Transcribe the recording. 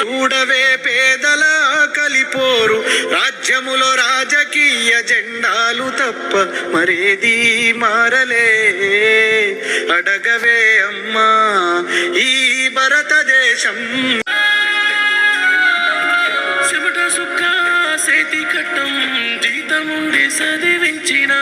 చూడవే పేదల కలిపోరు. రాజ్యములో రాజకీయ జెండాలు తప్ప మరేది మారలే. అడగవే అమ్మా ఈ భారతదేశం. చెమట సుఖ సేతి కట్టం జీతముండి చదివించిన